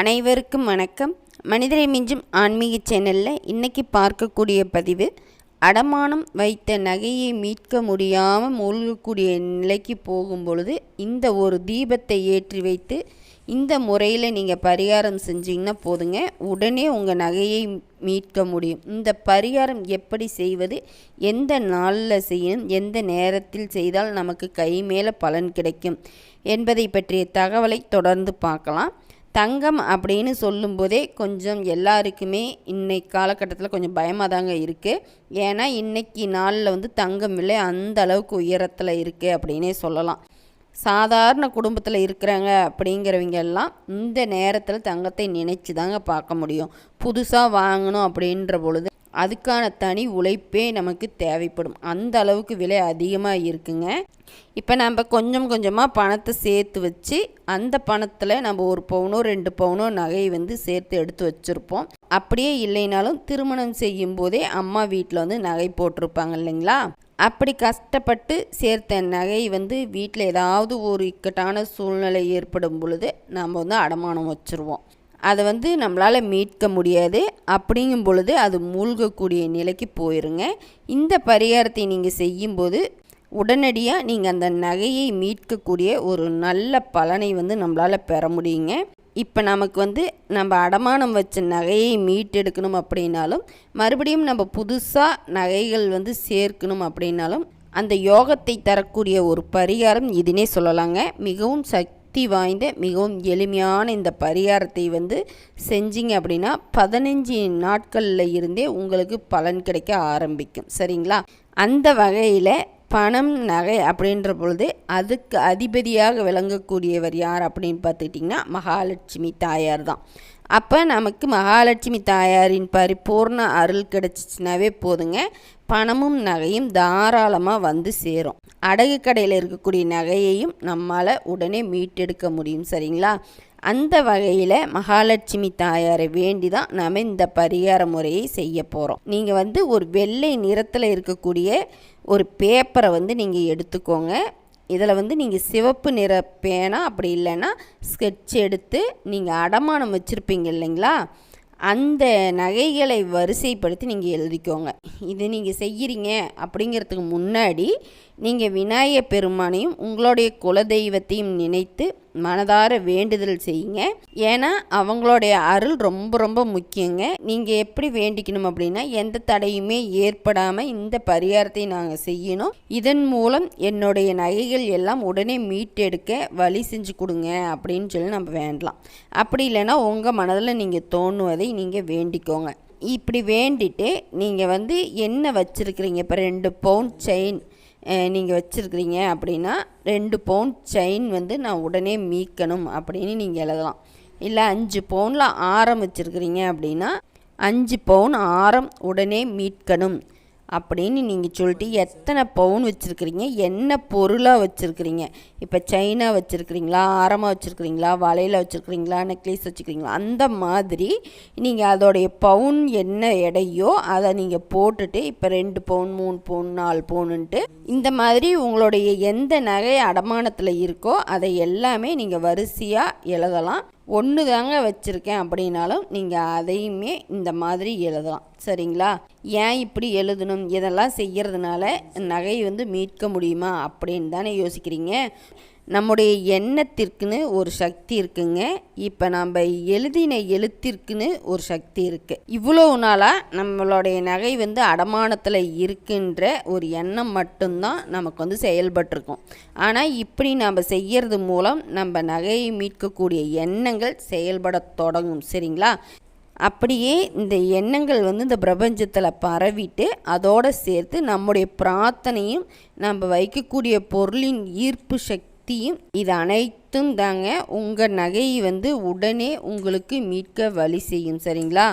அனைவருக்கும் வணக்கம். மனிதரை மிஞ்சும் ஆன்மீக சேனலில் இன்றைக்கி பார்க்கக்கூடிய பதிவு அடமானம் வைத்த நகையை மீட்க முடியாமல் மூழ்கக்கூடிய நிலைக்கு போகும் பொழுது இந்த ஒரு தீபத்தை ஏற்றி வைத்து இந்த முறையில் நீங்கள் பரிகாரம் செஞ்சிங்கன்னா போதுங்க. உடனே உங்கள் நகையை மீட்க முடியும். இந்த பரிகாரம் எப்படி செய்வது எந்த நாளில் செய்யணும் எந்த நேரத்தில் செய்தால் நமக்கு கை மேலே பலன் கிடைக்கும் என்பதை பற்றிய தகவலை தொடர்ந்து பார்க்கலாம். தங்கம் அப்படின்னு சொல்லும்போதே கொஞ்சம் எல்லாருக்குமே இன்னைக்கு காலகட்டத்தில் கொஞ்சம் பயமாக தாங்க இருக்குது ஏன்னா இன்னைக்கு நாளில் வந்து தங்கம் விலை அந்த அளவுக்கு உயரத்தில் இருக்குது அப்படின்னே சொல்லலாம். சாதாரண குடும்பத்தில் இருக்கிறாங்க அப்படிங்கிறவங்க எல்லாம் இந்த நேரத்தில் தங்கத்தை நினச்சி தாங்க பார்க்க முடியும். புதுசாக வாங்கணும் அப்படின்ற பொழுது அதுக்கான தனி உழைப்பே நமக்கு தேவைப்படும். அந்த அளவுக்கு விலை அதிகமாக இருக்குங்க. இப்போ நம்ம கொஞ்சம் கொஞ்சமாக பணத்தை சேர்த்து வச்சு அந்த பணத்தில் நம்ம ஒரு பவுனோ ரெண்டு பவுனோ நகையை வந்து சேர்த்து எடுத்து வச்சுருப்போம். அப்படியே இல்லைனாலும் திருமணம் செய்யும் போதே அம்மா வீட்டில் வந்து நகை போட்டிருப்பாங்க இல்லைங்களா? அப்படி கஷ்டப்பட்டு சேர்த்த நகை வந்து வீட்டில் ஏதாவது ஒரு இக்கட்டான சூழ்நிலை ஏற்படும் பொழுது நம்ம வந்து அடமானம் வச்சுருவோம். அதை வந்து நம்மளால் மீட்க முடியாது. அப்படிங்கும் பொழுது அது மூழ்கக்கூடிய நிலைக்கு போயிருங்க. இந்த பரிகாரத்தை நீங்கள் செய்யும்போது உடனடியாக நீங்கள் அந்த நகையை மீட்கக்கூடிய ஒரு நல்ல பலனை வந்து நம்மளால் பெற முடியுங்க. இப்போ நமக்கு வந்து நம்ம அடமானம் வச்ச நகையை மீட்டெடுக்கணும் அப்படின்னாலும் மறுபடியும் நம்ம புதுசாக நகைகள் வந்து சேர்க்கணும் அப்படின்னாலும் அந்த யோகத்தை தரக்கூடிய ஒரு பரிகாரம் இதுனே சொல்லலாங்க. மிகவும் சக்தி வாய்ந்த மிகவும் எளிமையான இந்த பரிகாரத்தை வந்து செஞ்சீங்க அப்படின்னா பதினஞ்சு நாட்களில் இருந்தே உங்களுக்கு பலன் கிடைக்க ஆரம்பிக்கும். சரிங்களா? அந்த வகையில் பணம் நகை அப்படின்ற பொழுது அதுக்கு அதிபதியாக விளங்கக்கூடியவர் யார் அப்படின்னு பார்த்துக்கிட்டிங்கன்னா மகாலட்சுமி தாயார் தான். அப்போ நமக்கு மகாலட்சுமி தாயாரின் பரிபூர்ண அருள் கிடச்சிச்சினாவே போதுங்க. பணமும் நகையும் தாராளமாக வந்து சேரும். அடகு கடையில் இருக்கக்கூடிய நகையையும் நம்மால் உடனே மீட்டெடுக்க முடியும் சரிங்களா? அந்த வகையில் மகாலட்சுமி தாயாரை வேண்டி தான் நாம் இந்த பரிகார முறையை செய்ய போகிறோம் நீங்கள் வந்து ஒரு வெள்ளை நிறத்தில் இருக்கக்கூடிய ஒரு பேப்பரை வந்து நீங்கள் எடுத்துக்கோங்க. இதில் வந்து நீங்கள் சிவப்பு நிற பேனா அப்படி இல்லைன்னா ஸ்கெட்ச் எடுத்து நீங்கள் அடமானம் வச்சுருப்பீங்க இல்லைங்களா? அந்த நகைகளை வரிசைப்படுத்தி நீங்கள் எழுதிக்கோங்க. இது நீங்கள் செய்கிறீங்க அப்படிங்கிறதுக்கு முன்னாடி நீங்கள் விநாயகர் பெருமானையும் உங்களுடைய குலதெய்வத்தையும் நினைத்து மனதார வேண்டுதல் செய்யுங்க. ஏன்னா அவங்களுடைய அருள் ரொம்ப ரொம்ப முக்கியங்க. நீங்கள் எப்படி வேண்டிக்கணும் அப்படின்னா எந்த தடையுமே ஏற்படாமல் இந்த பரிகாரத்தை நாங்கள் செய்யணும். இதன் மூலம் என்னுடைய நகைகள் எல்லாம் உடனே மீட்டெடுக்க வழி செஞ்சு கொடுங்க அப்படின்னு சொல்லி நம்ம வேண்டலாம். அப்படி இல்லைன்னா உங்கள் மனதில் நீங்கள் தோணுவதை நீங்கள் வேண்டிக்கோங்க. இப்படி வேண்டிட்டு நீங்கள் வந்து என்ன வச்சுருக்கிறீங்க? இப்போ ரெண்டு பவுன் செயின் நீங்கள் வச்சுருக்கிறீங்க அப்படின்னா ரெண்டு பவுன் செயின் வந்து நான் உடனே மீட்கணும் அப்படின்னு நீங்கள் எழுதலாம். இல்லை அஞ்சு பவுனில் ஆரம் வச்சுருக்கிறீங்க அப்படின்னா அஞ்சு பவுன் ஆரம் உடனே மீட்கணும். அப்படின்னு நீங்கள் சொல்லிட்டு எத்தனை பவுன் வச்சுருக்கிறீங்க? என்ன பொருளாக வச்சுருக்கிறீங்க? இப்போ செயினாக வச்சுருக்கிறீங்களா? ஆரமாக வச்சுருக்கிறீங்களா? வளையல வச்சுருக்கிறீங்களா? நெக்லஸ் வச்சுருக்கிறீங்களா? அந்த மாதிரி நீங்கள் அதோடைய பவுன் என்ன எடையோ அதை நீங்கள் போட்டுட்டு இப்போ ரெண்டு பவுன் மூணு பவுன் நாலு பவுனுன்ட்டு இந்த மாதிரி உங்களுடைய எந்த நகை அடமானத்தில் இருக்கோ அதை எல்லாமே நீங்கள் வரிசையாக எழுதலாம். ஒன்று தாங்க வச்சுருக்கேன் அப்படின்னாலும் நீங்கள் அதையுமே இந்த மாதிரி எழுதலாம். சரிங்களா? ஏன் இப்படி எழுதணும்? இதெல்லாம் செய்கிறதுனால நகை வந்து மீட்க முடியுமா அப்படின்னு தானே யோசிக்கிறீங்க. நம்முடைய எண்ணத்திற்குன்னு ஒரு சக்தி இருக்குங்க. இப்போ நம்ம எழுதின எழுத்திற்குன்னு ஒரு சக்தி இருக்குது இவ்வளோ நாளாக நம்மளுடைய நகை வந்து அடமானத்தில் இருக்குன்ற ஒரு எண்ணம் மட்டும்தான் நமக்கு வந்து செயல்பட்டிருக்கும். ஆனால் இப்படி நம்ம செய்கிறது மூலம் நம்ம நகையை மீட்கக்கூடிய எண்ணங்கள் செயல்பட தொடங்கும். சரிங்களா? அப்படியே இந்த எண்ணங்கள் வந்து இந்த பிரபஞ்சத்தில் பரவிட்டு அதோடு சேர்த்து நம்முடைய பிரார்த்தனையும் நம்ம வைக்கக்கூடிய பொருளின் ஈர்ப்பு சக்தி சக்தியும் இது அனைத்தும் தாங்க உங்கள் நகையை வந்து உடனே உங்களுக்கு மீட்க வழி செய்யும் சரிங்களா?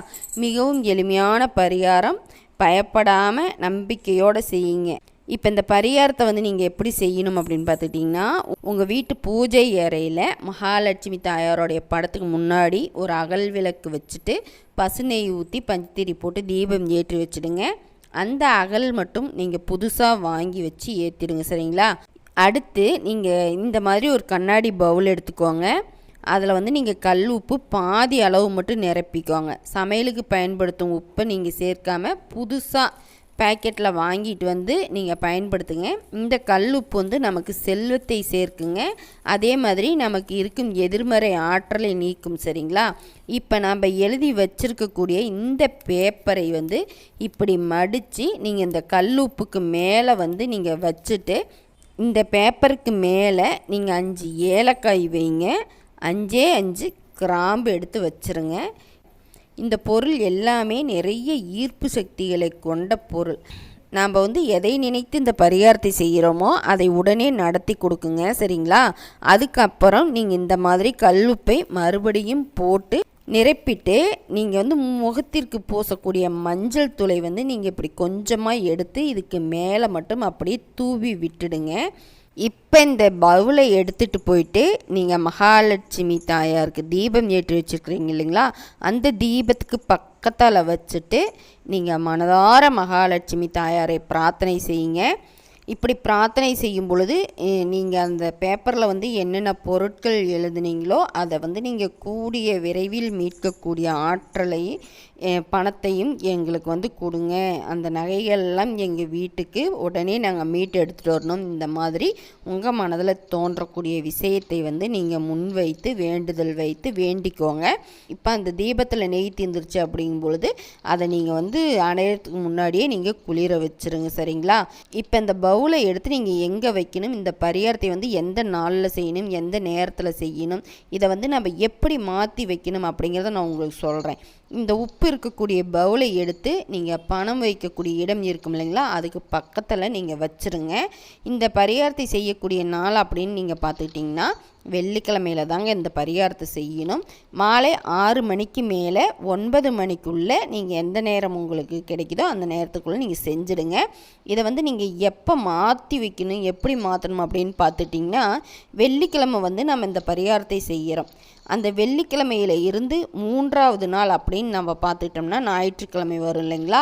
மிகவும் எளிமையான பரிகாரம். பயப்படாமல் நம்பிக்கையோடு செய்யுங்க. இப்போ இந்த பரிகாரத்தை வந்து நீங்கள் எப்படி செய்யணும் அப்படின்னு பார்த்துக்கிட்டிங்கன்னா உங்கள் வீட்டு பூஜை அறையில் மகாலட்சுமி தாயாரோடைய படத்துக்கு முன்னாடி ஒரு அகல் விளக்கு வச்சுட்டு பசுநெய் ஊற்றி பஞ்சத்திரி போட்டு தீபம் ஏற்றி வச்சுடுங்க. அந்த அகல் மட்டும் நீங்கள் புதுசாக வாங்கி வச்சு ஏற்றிடுங்க சரிங்களா? அடுத்து நீங்கள் இந்த மாதிரி ஒரு கண்ணாடி பவுல் எடுத்துக்கோங்க. அதில் வந்து நீங்கள் கல் உப்பு பாதி அளவு மட்டும் நிரப்பிக்கோங்க. சமையலுக்கு பயன்படுத்தும் உப்பை நீங்கள் சேர்க்காமல் புதுசாக பேக்கெட்டில் வாங்கிட்டு வந்து நீங்கள் பயன்படுத்துங்க. இந்த கல் உப்பு வந்து நமக்கு செல்வத்தை சேர்க்குங்க. அதே மாதிரி நமக்கு இருக்கும் எதிர்மறை ஆற்றலை நீக்கும் சரிங்களா? இப்போ நம்ம எழுதி வச்சிருக்கக்கூடிய இந்த பேப்பரை வந்து இப்படி மடித்து நீங்கள் இந்த கல் உப்புக்கு மேலே வந்து நீங்கள் வச்சுட்டு இந்த பேப்பருக்கு மேலே நீங்கள் அஞ்சு ஏலக்காய் வைங்க. அஞ்சே அஞ்சு கிராம்பு எடுத்து வச்சுருங்க. இந்த பொருள் எல்லாமே நிறைய ஈர்ப்பு சக்திகளை கொண்ட பொருள். நாம் வந்து எதை நினைத்து இந்த பரிகாரத்தை செய்கிறோமோ அதை உடனே நடத்தி கொடுக்குங்க சரிங்களா? அதுக்கப்புறம் நீங்கள் இந்த மாதிரி கல்லுப்பை மறுபடியும் போட்டு நிரப்பிட்டு நீங்கள் வந்து முகத்திற்கு பூசக்கூடிய மஞ்சள் துளை வந்து நீங்கள் இப்படி கொஞ்சமாக எடுத்து இதுக்கு மேலே மட்டும் அப்படியே தூவி விட்டுடுங்க. இப்போ இந்த பவுலை எடுத்துகிட்டு போயிட்டு நீங்கள் மகாலட்சுமி தாயாருக்கு தீபம் ஏற்றி வச்சுருக்கிறீங்க இல்லைங்களா? அந்த தீபத்துக்கு பக்கத்தால் வச்சுட்டு நீங்கள் மனதார மகாலட்சுமி தாயாரை பிரார்த்தனை செய்யுங்க. இப்படி பிரார்த்தனை செய்யும் பொழுது நீங்கள் அந்த பேப்பரில் வந்து என்னென்ன பொருட்கள் எழுதுனீங்களோ அதை வந்து நீங்கள் கூடிய விரைவில் மீட்கக்கூடிய ஆற்றலை பணத்தையும் எங்களுக்கு வந்து கொடுங்க. அந்த நகைகள்லாம் எங்கள் வீட்டுக்கு உடனே நாங்கள் மீட்டு எடுத்துகிட்டு வரணும். இந்த மாதிரி உங்கள் மனதில் தோன்றக்கூடிய விஷயத்தை வந்து நீங்கள் முன்வைத்து வேண்டுதல் வைத்து வேண்டிக்கோங்க. இப்போ அந்த தீபத்தில் நெய் தீர்ந்துருச்சு அப்படிங்கும் பொழுது அதை நீங்கள் வந்து அணையத்துக்கு முன்னாடியே நீங்கள் குளிர வச்சுருங்க சரிங்களா? இப்போ இந்த பவுலை எடுத்து நீங்கள் எங்கே வைக்கணும்? இந்த பரிகாரத்தை வந்து எந்த நாளில் செய்யணும்? எந்த நேரத்தில் செய்யணும்? இதை வந்து நம்ம எப்படி மாற்றி வைக்கணும் அப்படிங்கிறத நான் உங்களுக்கு சொல்கிறேன் இந்த உப்பு இருக்கக்கூடிய பவுலை எடுத்து நீங்கள் பணம் வைக்கக்கூடிய இடம் இருக்கும் இல்லைங்களா? அதுக்கு பக்கத்தில் நீங்கள் வச்சுருங்க. இந்த பரிகாரத்தை செய்யக்கூடிய நாள் அப்படின்னு நீங்கள் பார்த்துக்கிட்டிங்கன்னா வெள்ளிக்கிழமையில தாங்க இந்த பரிகாரத்தை செய்யணும். மாலை ஆறு மணிக்கு மேலே ஒன்பது மணிக்குள்ளே நீங்கள் எந்த நேரம் உங்களுக்கு கிடைக்குதோ அந்த நேரத்துக்குள்ளே நீங்கள் செஞ்சுடுங்க. இதை வந்து நீங்கள் எப்போ மாற்றி வைக்கணும் எப்படி மாற்றணும் அப்படின்னு பார்த்துட்டிங்கன்னா வெள்ளிக்கிழமை வந்து நம்ம இந்த பரிகாரத்தை செய்கிறோம் அந்த வெள்ளிக்கிழமையில இருந்து மூன்றாவது நாள் அப்படின்னு நம்ம பார்த்துக்கிட்டோம்னா ஞாயிற்றுக்கிழமை வரும் இல்லைங்களா?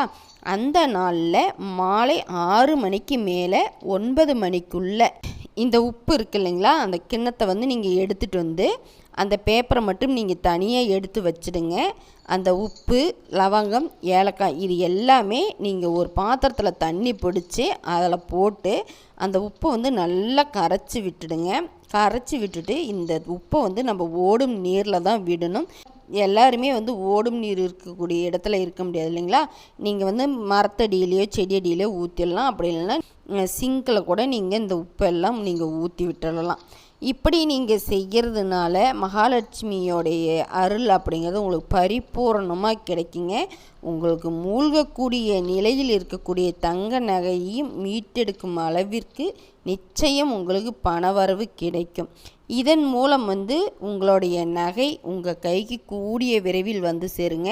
அந்த நாளில் மாலை ஆறு மணிக்கு மேலே ஒன்பது மணிக்குள்ளே இந்த உப்பு இருக்கு இல்லைங்களா? அந்த கிண்ணத்தை வந்து நீங்கள் எடுத்துகிட்டு வந்து அந்த பேப்பரை மட்டும் நீங்கள் தனியாக எடுத்து வச்சுடுங்க. அந்த உப்பு லவங்கம் ஏலக்காய் இது எல்லாமே நீங்கள் ஒரு பாத்திரத்தில் தண்ணி பிடிச்சி அதில் போட்டு அந்த உப்பை வந்து நல்லா கரைச்சி விட்டுடுங்க. கரைச்சி விட்டுட்டு இந்த உப்பை வந்து நம்ம ஓடும் நீரில் தான் விடணும். எல்லாருமே வந்து ஓடும் நீர் இருக்கக்கூடிய இடத்துல இருக்க முடியாது இல்லைங்களா? நீங்கள் வந்து மரத்தடியிலையோ செடியடியிலையோ ஊற்றிடலாம் அப்படி இல்லைன்னா சிங்கில் கூட நீங்கள் இந்த உப்பெல்லாம் நீங்கள் ஊற்றி விட்டுடலாம் இப்படி நீங்கள் செய்கிறதுனால மகாலட்சுமியோடைய அருள் அப்படிங்கிறது உங்களுக்கு பரிபூரணமாக கிடைக்குங்க. உங்களுக்கு மூழ்கக்கூடிய நிலையில் இருக்கக்கூடிய தங்க நகையையும் மீட்டெடுக்கும் அளவிற்கு நிச்சயம் உங்களுக்கு பணவரவு கிடைக்கும். இதன் மூலம் வந்து உங்களுடைய நகை உங்கள் கைக்கு கூடிய விரைவில் வந்து சேருங்க.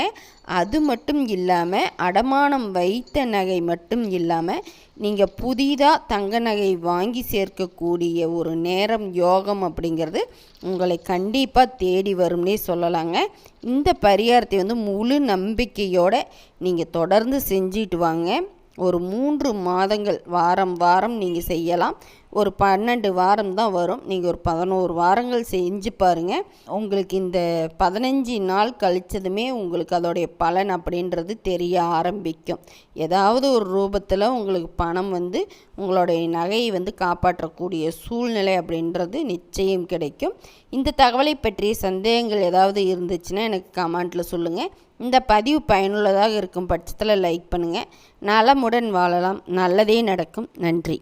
அது மட்டும் இல்லாமல் அடமானம் வைத்த நகை மட்டும் இல்லாமல் நீங்கள் புதிதாக தங்க நகை வாங்கி சேர்க்கக்கூடிய ஒரு நேரம் யோகம் அப்படிங்கிறது உங்களை கண்டிப்பாக தேடி வரும்னே சொல்லலாங்க. இந்த பரிகாரத்தை வந்து முழு நம்பிக்கையோடு நீங்கள் தொடர்ந்து செஞ்சிட்டு வாங்க. ஒரு மூன்று மாதங்கள் வாரம் வாரம் நீங்கள் செய்யலாம். ஒரு பன்னெண்டு வாரம் தான் வரும். நீங்கள் ஒரு பதினோரு வாரங்கள் செஞ்சு பாருங்கள் உங்களுக்கு இந்த பதினஞ்சு நாள் கழித்ததுமே உங்களுக்கு அதோடைய பலன் அப்படின்றது தெரிய ஆரம்பிக்கும். ஏதாவது ஒரு ரூபத்தில் உங்களுக்கு பணம் வந்து உங்களுடைய நகையை வந்து காப்பாற்றக்கூடிய சூழ்நிலை அப்படின்றது நிச்சயம் கிடைக்கும். இந்த தகவலை பற்றிய சந்தேகங்கள் ஏதாவது இருந்துச்சுன்னா எனக்கு கமெண்ட்டில் சொல்லுங்கள் இந்த பதிவு பயனுள்ளதாக இருக்கும் பட்சத்தில் லைக் பண்ணுங்கள் நலமுடன் வாழலாம். நல்லதே நடக்கும். நன்றி.